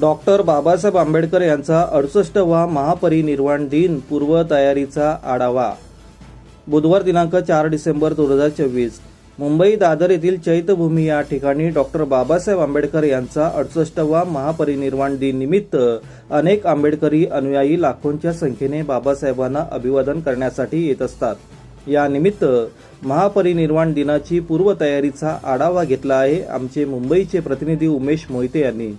Doctor Babasaheb Ambedkar यांचा अडुसष्टवा महापरिनिर्वाण दिन पूर्वतयारीचा आढावा. बुधवार दिनांक चार डिसेंबर दोन हजार चोवीस. मुंबई दादर येथील चैत्यभूमी या ठिकाणी डॉक्टर बाबासाहेब आंबेडकर यांचा अडुसष्टवा महापरिनिर्वाण दिन निमित्त अनेक आंबेडकरी अनुयायी लाखोंच्या संख्येने बाबासाहेबांना अभिवादन करण्यासाठी येत असतात. या निमित्त महापरिनिर्वाण दिनाची पूर्वतयारीचा आढावा घेतला आहे आमचे मुंबईचे प्रतिनिधी उमेश मोहिते यांनी.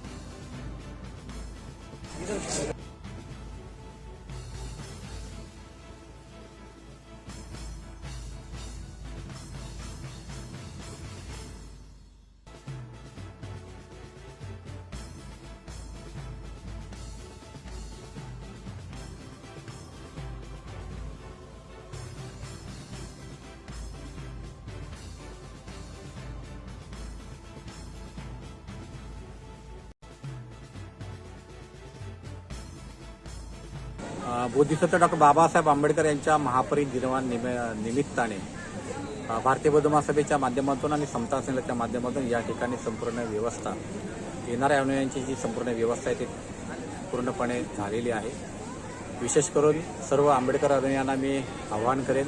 बोधिसत्व डॉक्टर बाबासाहेब आंबेडकर यांच्या महापरिनिर्वाण निम- निमित्ताने भारतीय बौद्ध महासभेच्या माध्यमातून आणि समता संघाच्या माध्यमातून या ठिकाणी संपूर्ण व्यवस्था येणाऱ्या अनुयायांची जी संपूर्ण व्यवस्था आहे ती पूर्णपणे झालेली आहे. विशेष करून सर्व आंबेडकर अनुयायांना मी आवाहन करेन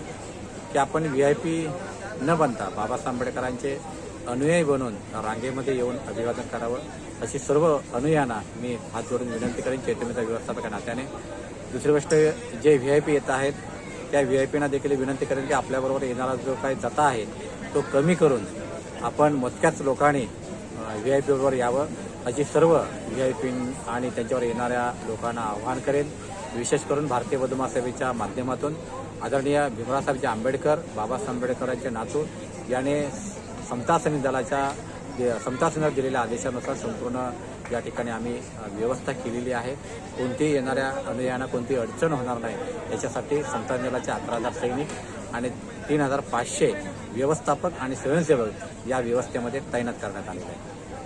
की आपण व्ही आय पी न बनता बाबासाहेब आंबेडकरांचे अनुयायी बनून रांगेमध्ये येऊन अभिवादन करावं. अशी सर्व अनुयांना मी हात जोडून विनंती करेन. चैतन्यता व्यवस्थापका नात्याने. दुसरी गोष्ट जे व्ही आय पी येत आहेत त्या व्ही आय पीना देखील विनंती करेन की आपल्याबरोबर येणारा जो काही जाता आहे तो कमी करून आपण मोजक्याच लोकांनी व्ही आय पीबरोबर यावं. अशी सर्व व्ही आय पी आणि त्यांच्यावर येणाऱ्या लोकांना आवाहन करेन. विशेष करून भारतीय बौद्ध माध्यमातून आदरणीय भीमरावसाहेबजी आंबेडकर बाबासाहेब आंबेडकरांचे नातू याने समता सैनिक दलाच्या समता सैनिक दिलेल्या आदेशानुसार संपूर्ण या ठिकाणी आम्ही व्यवस्था केलेली आहे. कोणतीही येणाऱ्या अनुयायांना कोणतीही अडचण होणार नाही. याच्यासाठी समता दलाचे अकरा हजार सैनिक आणि तीन हजार पाचशे व्यवस्थापक आणि स्वयंसेवक या व्यवस्थेमध्ये तैनात करण्यात आलेले आहे